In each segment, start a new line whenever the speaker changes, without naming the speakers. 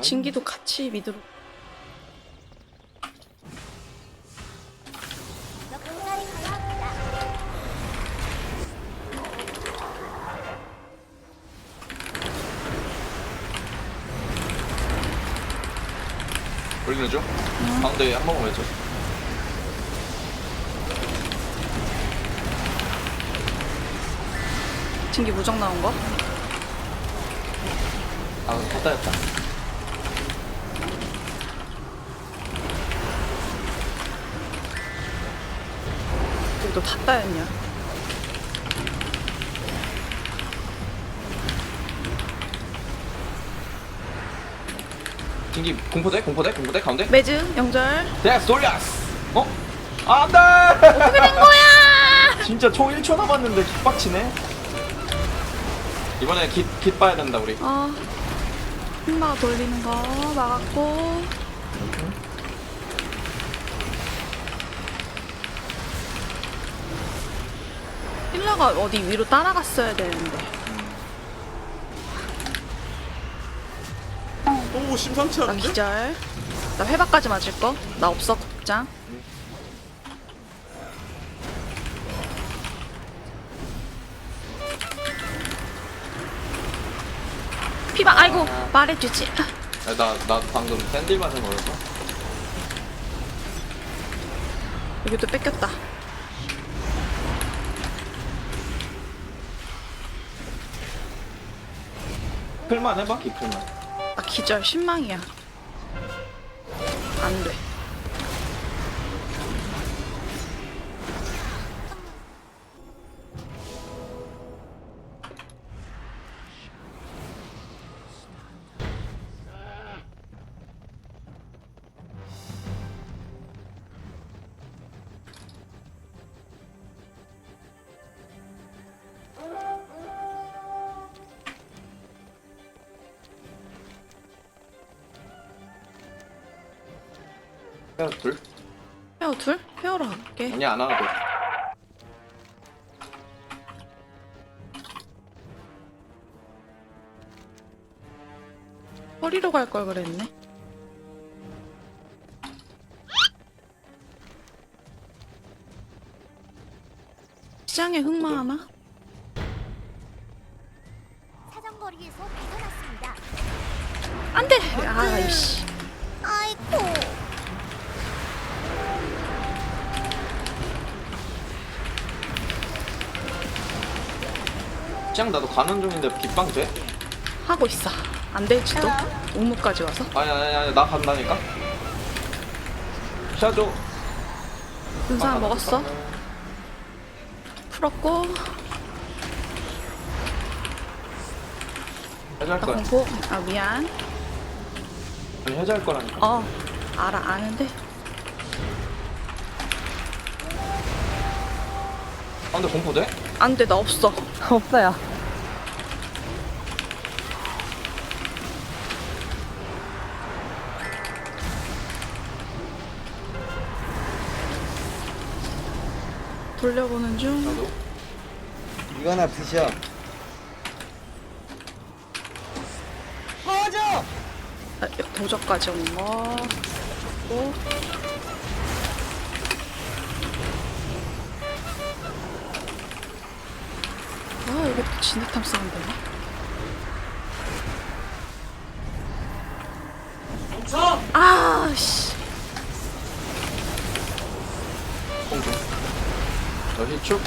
진기도 같이 미드로
올리는 중. 가운데 한 번만 외쳐.
진기 무적 나온 거?
아, 갔다 했다.
다 따였냐?
진기 공포대, 공포대, 공포대 가운데.
매즈 영절
데스 돌렸어. 어? 아, 안돼.
어떻게 된 거야?
진짜 총 1초 남았는데 깃박치네. 이번에 깃, 깃 봐야 된다 우리.
아 흑마 돌리는 거 막았고 힐러가 어디 위로 따라갔어야 되는데
오 심상치
나
않은데?
기절 나 회박까지 맞을 거? 나 없어 국장 피방 아이고 말해주지
아, 나, 나 방금 샌딜 맞은 거였어.
여기도 뺏겼다
클만 해봐, 기클만.
나 기절 신망이야. 안 돼
헤어 둘?
페어 둘? 페어로 갈게
아니 안 하나 돼.
허리로 갈 걸 그랬네 시장에 흑마 하나?
나도 가는 중인데 깃방 돼?
하고 있어 안 될지도 우무까지 와서
아니 아니 아니 나 간다니까. 샤조.
은사 먹었어 풀었고
해제할
나
거야.
공포 아 미안
아니 해제할 거라니까.
어 알아 아는데
아 근데 공포 돼?
안 돼 나 없어
없어요.
돌려보는 중.
이거나 드셔.
아, 도적까지 온 거. 또. 아, 이게 또 진흙탕 사운드네. 아, 씨.
너 희축.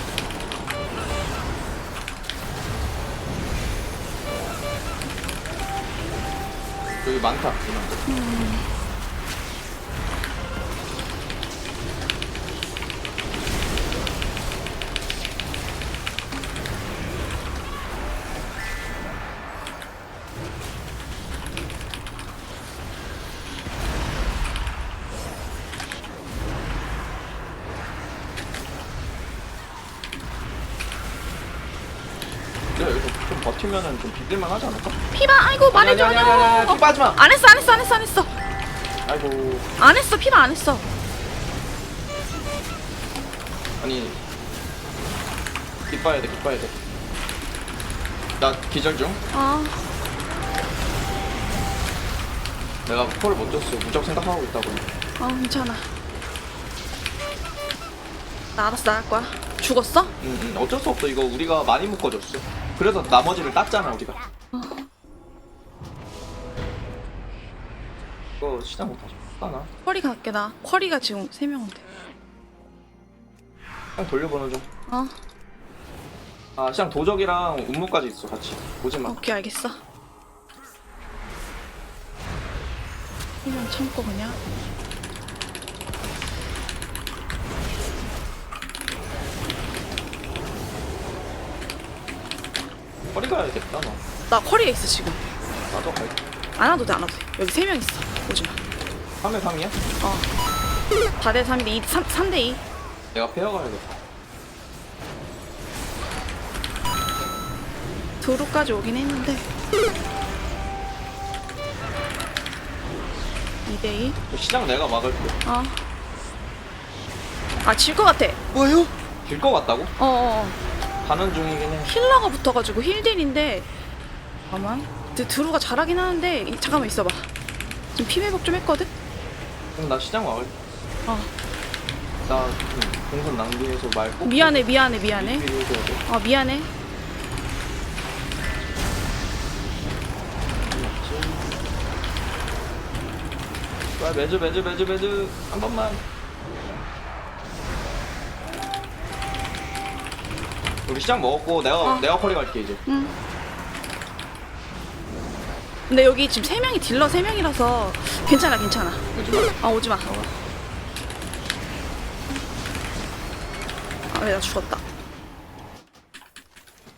여기 많다. 인원들. 비빌만 하지 않을까?
피바, 아이고, 말해줘.
아니, 아니, 아니, 아니, 아니, 좀 빠지마.
안 했어, 안 했어, 안 했어, 안 했어.
아이고
안 했어, 피바 안 했어.
아니 기뻐야 돼 기뻐야 돼나 기절 중
아,
내가 콜을 못 줬어. 무적 생각하고 있다고.
어 괜찮아 나 알았어 나할 거야 죽었어?
응, 응, 어쩔 수 없어. 이거 우리가 많이 묶어줬어. 그래서 나머지를 땄잖아, 우리가. 이거 시장 못 하죠. 하나.
쿼리 갈게 나 쿼리가 지금 3명인데
그냥 돌려보는 좀.
어
아, 시장 도적이랑 운무까지 있어, 같이. 보지 마.
오케이 알겠어 1명 참고 그냥
허리 가야겠다, 너.
나 쿼리에 있어 지금
나도 갈게.
안 와도 돼 안 와도 돼 여기 3명 있어 오지 마
3회 3이야?
어 4대 3인데 2, 3, 3대 2
내가 페어 가야겠다.
도로까지 오긴 했는데 2대 2
시장 내가 막을게.
어. 아, 질 것 같아.
뭐요?
길것 같다고?
어, 어, 어.
가는 중이긴 해.
힐러가 붙어가지고 힐딜인데. 잠깐만. 드- 드루가 잘하긴 하는데. 이- 잠깐만 있어봐. 지금 피 회복 좀 했거든?
그럼 나 시장 막을게.
어.
나 음, 동선 낭비해서 말고.
미안해, 미안해, 미안해. 어, 미안해.
와 매주 매주 매주 매주 한 번만 우리 시장 먹었고 내가
어.
내가 커리 갈게 이제
응. 근데 여기 지금 3명이 딜러 3명이라서 괜찮아, 괜찮아.
요즘
아, 오지 마. 아, 내가 죽었다.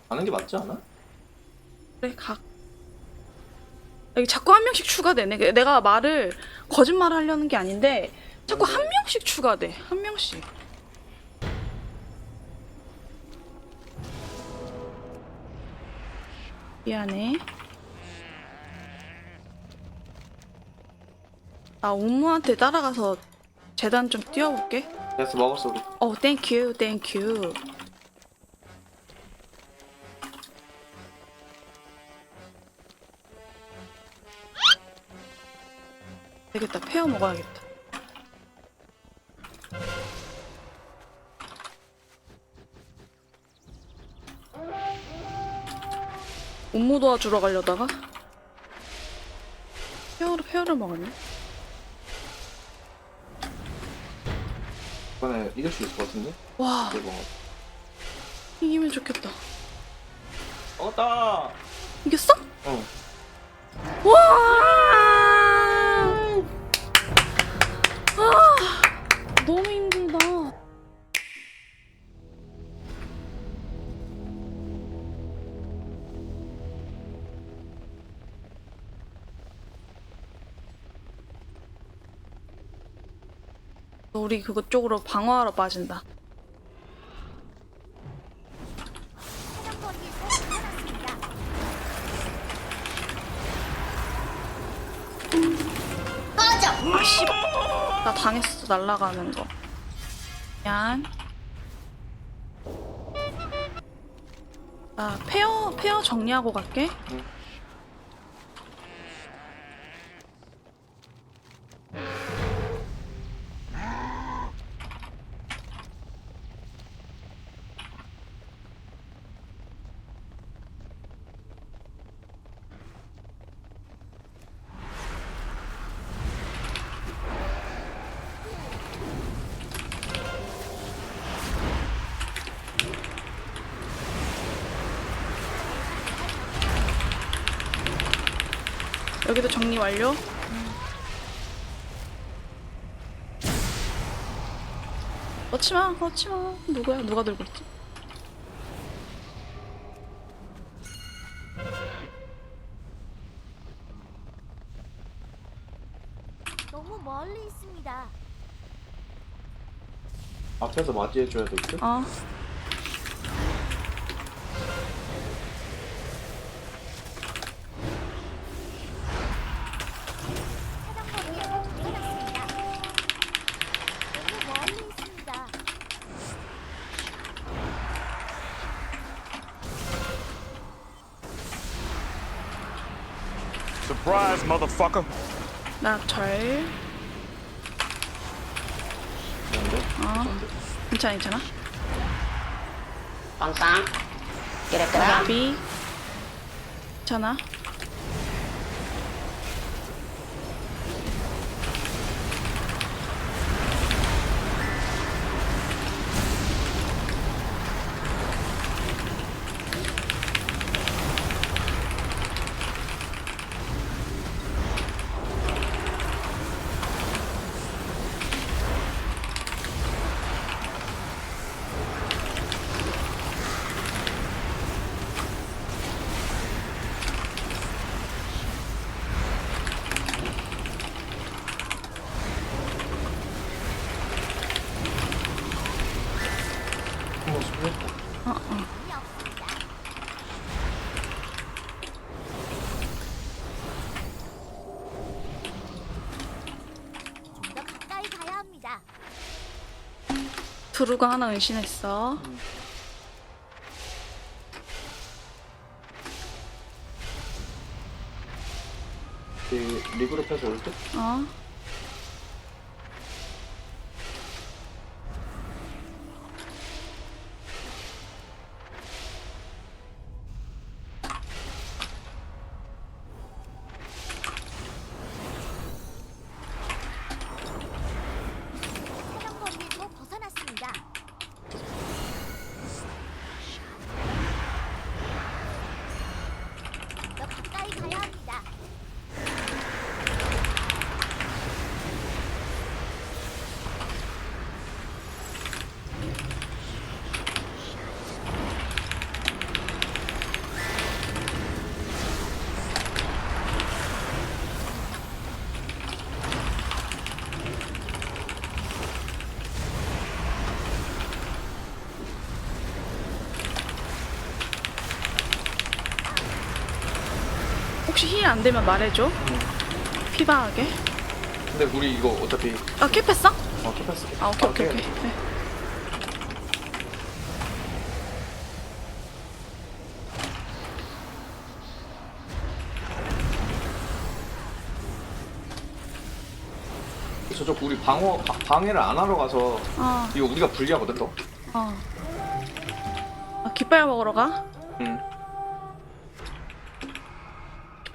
가는 게 맞지 않아?
그래 각 여기 자꾸 한 명씩 추가되네 그- 내가 말을 거짓말 하려는 게 아닌데 자꾸 한 명씩 추가돼 한 명씩 미안해. 나 옴무한테 따라가서 재단 좀 띄워볼게.
됐어 먹었어 우리
어 땡큐 땡큐 되겠다 페어 먹어야겠다 업무 도와주러 가려다가? 페어를 페어를 먹었네.
이번에 이길 수 있을 것 같은데?
와.
먹어
이기면 좋겠다.
먹었다!
이겼어?
어
와! 아, 너무 우리 그것 쪽으로 방어하러 빠진다.
벗어났습니다.
아 씨발. 나 당했어 날라가는 거. 미안. 나 페어 페어 정리하고 갈게. 여기도 정리 완료. 넣지 마, 넣지 마. 누구야? 누가 들고 있지?
너무 멀리 있습니다.
앞에서 맞이해줘야 될 듯?
어.
Surprise, motherfucker.
나절
뭔데?
어? 괜찮아 괜찮아
Con Kira-kira
나비 괜찮아
한번 수고했다.
의미 없습니다. 좀 더 가까이 가야 합니다.
두루가 하나 은신했어
그 리그룹해서 올 때?
어 혹시 힐 안 되면 말해줘 피바하게
근데 우리 이거 어차피
아 캡했어?
어 캡했어.
아 오케이 오케이
깨야
오케이
돼.
네.
저쪽 우리 방어 바- 방해를 안 하러 가서
어,
이거 우리가 불리하거든 또.
어. 아, 깃발 먹으러 가?
응.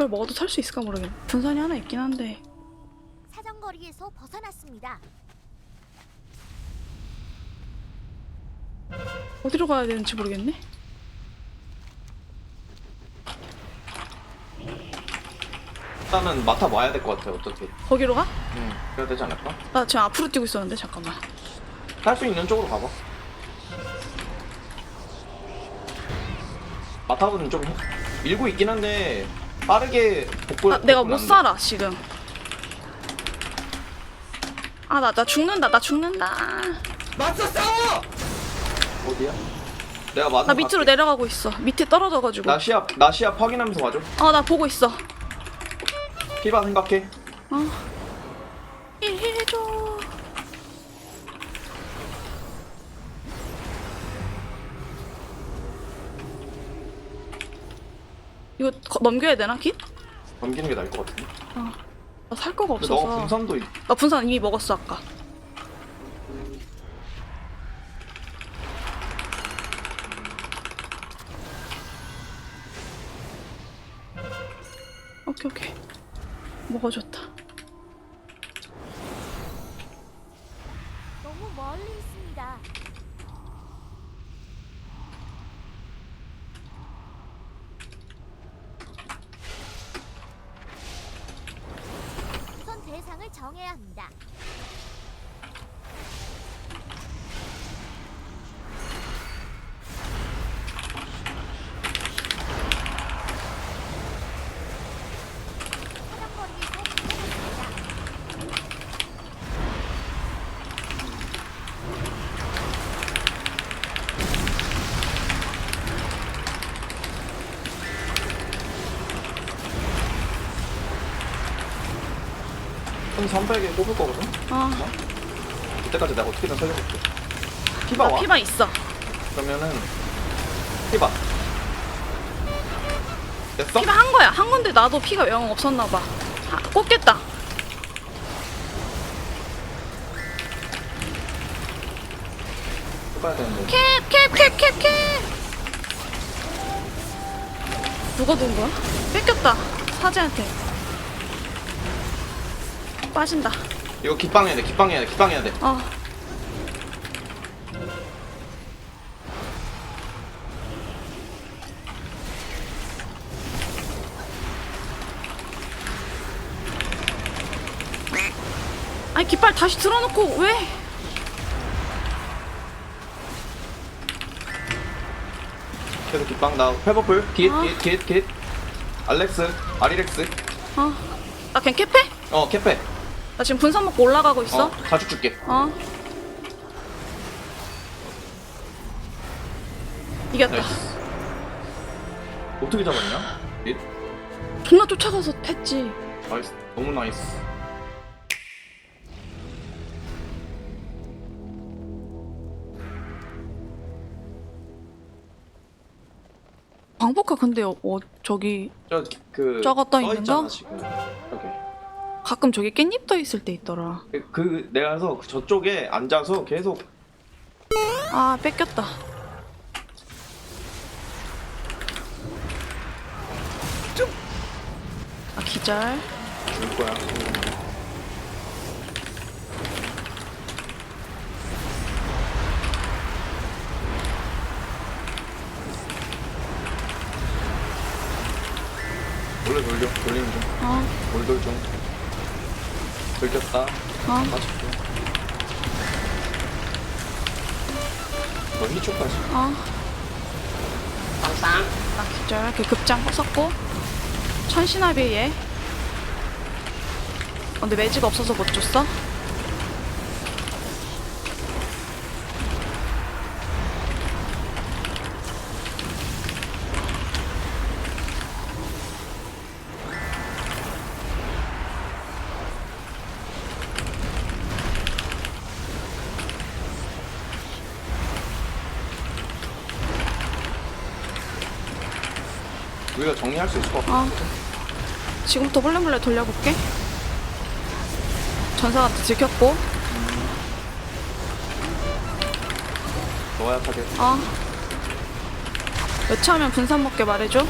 깃발 먹어도 살 수 있을까 모르겠네. 분산이 하나 있긴 한데.
사정거리에서 벗어났습니다.
어디로 가야 되는지 모르겠네.
일단은 맡아 와야 될 것 같아 어차피.
거기로 가?
응. 그래야 되지 않을까?
나 지금 앞으로 뛰고 있었는데 잠깐만.
할 수 있는 쪽으로 가봐. 마타보는 좀 밀고 있긴 한데 빠르게 복구.
아, 내가 못 살아 지금. 아 나 나 죽는다 나 죽는다.
맞서 싸워!
어디야? 내가 맞아.
나 밑으로 내려가고 있어. 밑에 떨어져가지고.
나 시합 나 시합 확인하면서 와줘.
어 나 보고 있어.
피바 생각해.
어. 일해 이거 거- 넘겨야 되나 깃?
넘기는 게 나을 것 같은데.
나살 거가
근데
없어서.
분산도 있-
나 분산 이미 먹었어 아까. 오케이 오케이. 먹어줬다.
한 3, 8개 뽑을 거거든? 어.
아,
그때까지 내가 어떻게든 살려볼게. 피바 와.
피바 있어.
그러면은, 피바. 됐어?
피바 한 거야. 한 건데 나도 피가 영 없었나 봐. 아, 꽂겠다. 캡, 캡, 캡, 캡, 캡. 누가 돈 거야? 뺏겼다. 사제한테. 빠진다.
이거 깃방 해야 돼. 깃방 해야 돼. 깃방 해야 돼.
어. 아니 깃발 다시 들어놓고 왜?
계속 깃방 나. 페버풀. 깃,
아.
깃, 깃, 깃. 알렉스. 아리렉스.
어. 나 그냥 캡해?
어, 캐페.
나 지금 분산 먹고 올라가고 있어.
어, 가죽 줄게.
어. 이겼다.
나이스. 어떻게 잡았냐? 깃.
존나 쫓아가서 했지.
나이스. 너무 나이스.
광복화 근데 어, 저기
저, 그.
저거 떠 있는
있잖아,
거?
지금. 여기.
가끔 저기 깻잎 떠 있을 때 있더라.
그, 그, 내가 그래서 저쪽에 앉아서 계속
아 뺏겼다. 아 기절.
줄 거야. 돌려 돌려 돌리는 중
어,
돌돌 중 들켰다
어.
맞을게 너 희초까지
어.
Con
아 기절. 그 급장 썼고. 천신아비 얘. 어, 근데 매지가 없어서 못 줬어.
우리가 정리할 수 있을 것 같아
어. 지금부터 몰래몰래 돌려볼게. 전사한테 들켰고.
너야 타겟
어. 여차하면 분산 먹게 말해줘.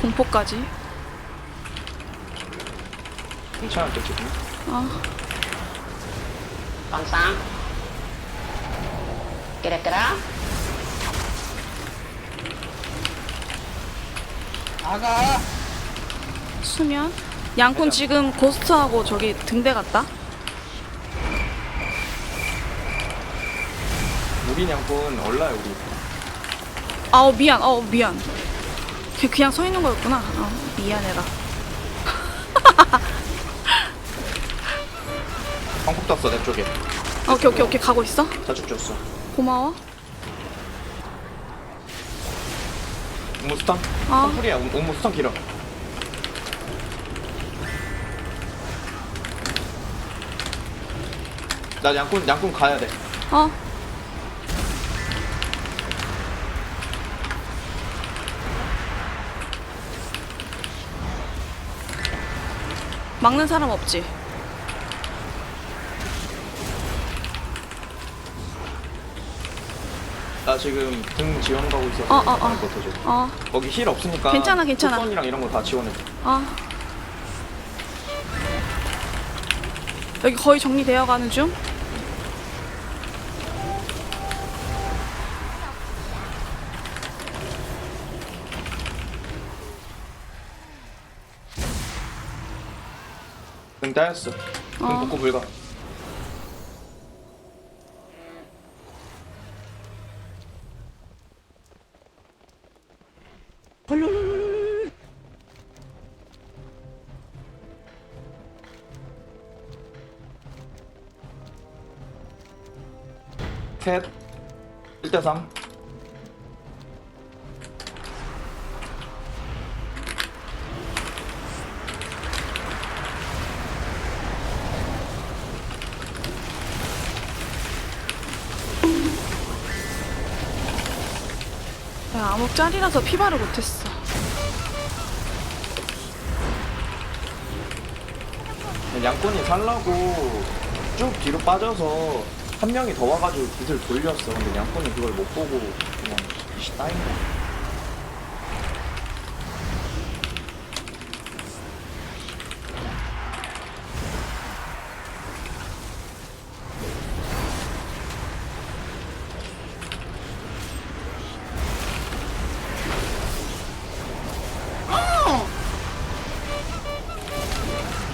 공포까지.
괜찮았죠 지금
어.
Sam Kira-kira
나가
수면. 양콘 지금 고스트하고 저기 등대 갔다.
우리 양꾼 얼라요 우리
아우 미안. 어 미안. 걔 그냥 서 있는 거였구나. 어 미안해라.
떴어 내 쪽에
어, 오케이 오케이 오케이 가고 있어.
자축 줬어
고마워.
우무스턴?
어.
펌플이야 우- 우무스턴 길어 나 양꾼 양꾼 가야 돼
어. 막는 사람 없지?
나 지금 등 지원 가고 있어서
어, 어, 어. 어,
거기 힐 없으니까
괜찮아, 괜찮아.
턴이랑 이런 거 다 지원해
어. 여기 거의 정리되어 가는 중.
등 따였어 등
어.
복구 불가 셋 1대3
야, 암흑 짤이라서 피바를 못했어.
양꾼이 살라고 쭉 뒤로 빠져서 한 명이 더 와가지고 깃을 돌렸어. 근데 양꾼이 그걸 못 보고 그냥 씨 따인 거야.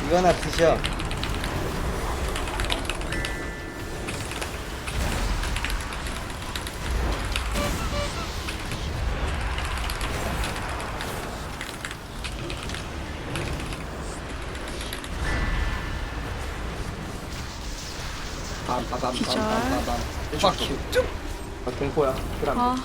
이거 하나 드셔. 빰빰빰빰빰빰. 빡 쭉.
아, 공포야. 그럼
아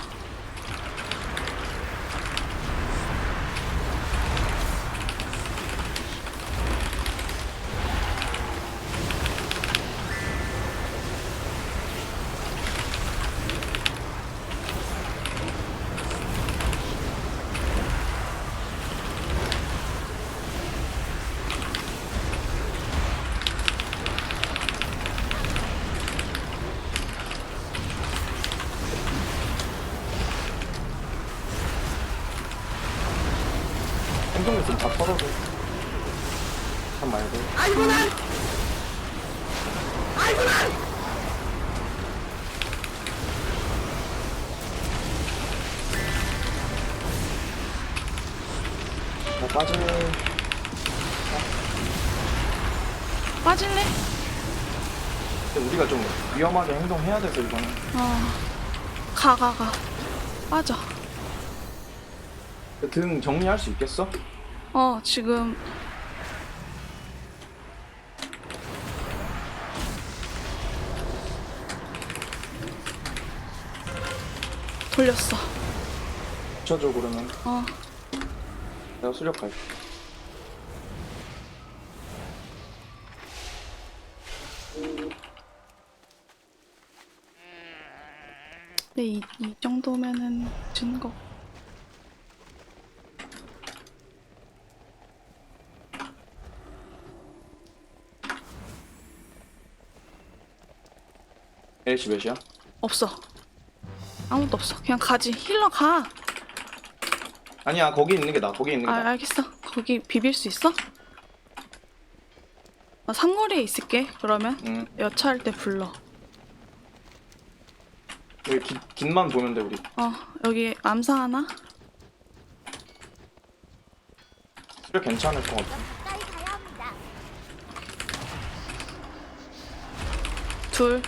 행동 있으면 다 털어줘. 참 말고.
아이고 난. 아이고 난.
나 빠질래.
빠질래?
근데 우리가 좀 위험하게 행동해야 돼서 이거는.
어가 가 가 빠져
등 정리할 수 있겠어?
어 지금 돌렸어.
붙여줘 그러면
어.
내가 수력할게.
근데 이, 이 정도면은 증거.
LC 몇이야?
없어 아무것도 없어 그냥 가지 힐러 가
아니야 거기 있는 게 나. 거기 있는 게
아,
나.
알겠어. 거기 비빌 수 있어? 나 삼거리에 있을게. 그러면
응.
여차할 때 불러.
여기 깃, 깃만 보면 돼 우리.
어, 여기 암사 하나?
수력 괜찮을 것 같아.
더 가까이 가야 합니다.
둘.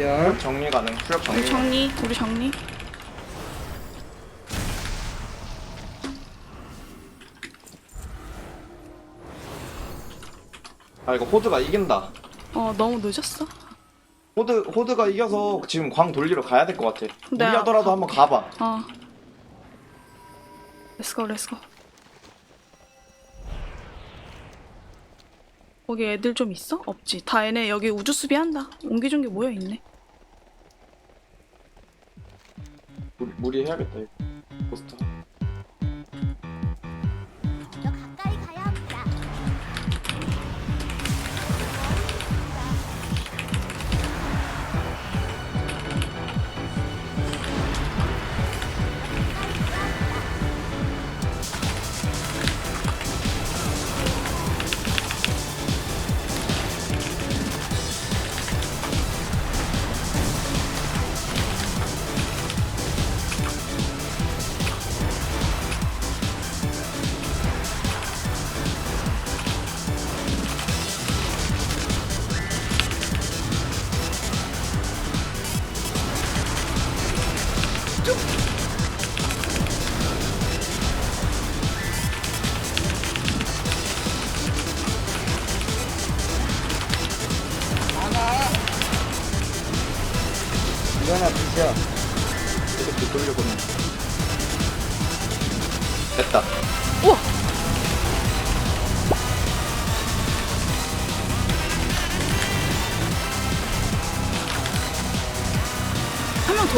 수력 정리 가능. 정리.
우리 정리. 우리 정리.
아 이거 호드가 이긴다.
어, 너무 늦었어.
호드 호드가 이겨서 지금 광 돌리러 가야 될 것 같아.
네,
무리하더라도
아,
한번 가봐.
어. 렛츠고, 렛츠고. 거기 애들 좀 있어? 없지. 다 얘네 여기 우주 수비한다. 옹기종기 모여 있네.
무리, 무리해야겠다 이거. 포스터.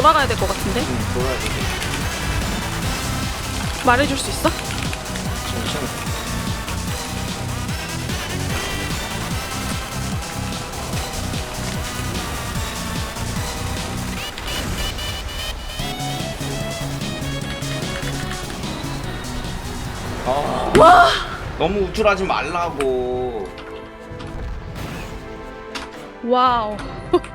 돌아가야 될 것 같은데?
응, 돌아야 돼.
말해줄 수 있어?
잠시만. 아,
와!
너무 우쭐하지 말라고.
와우.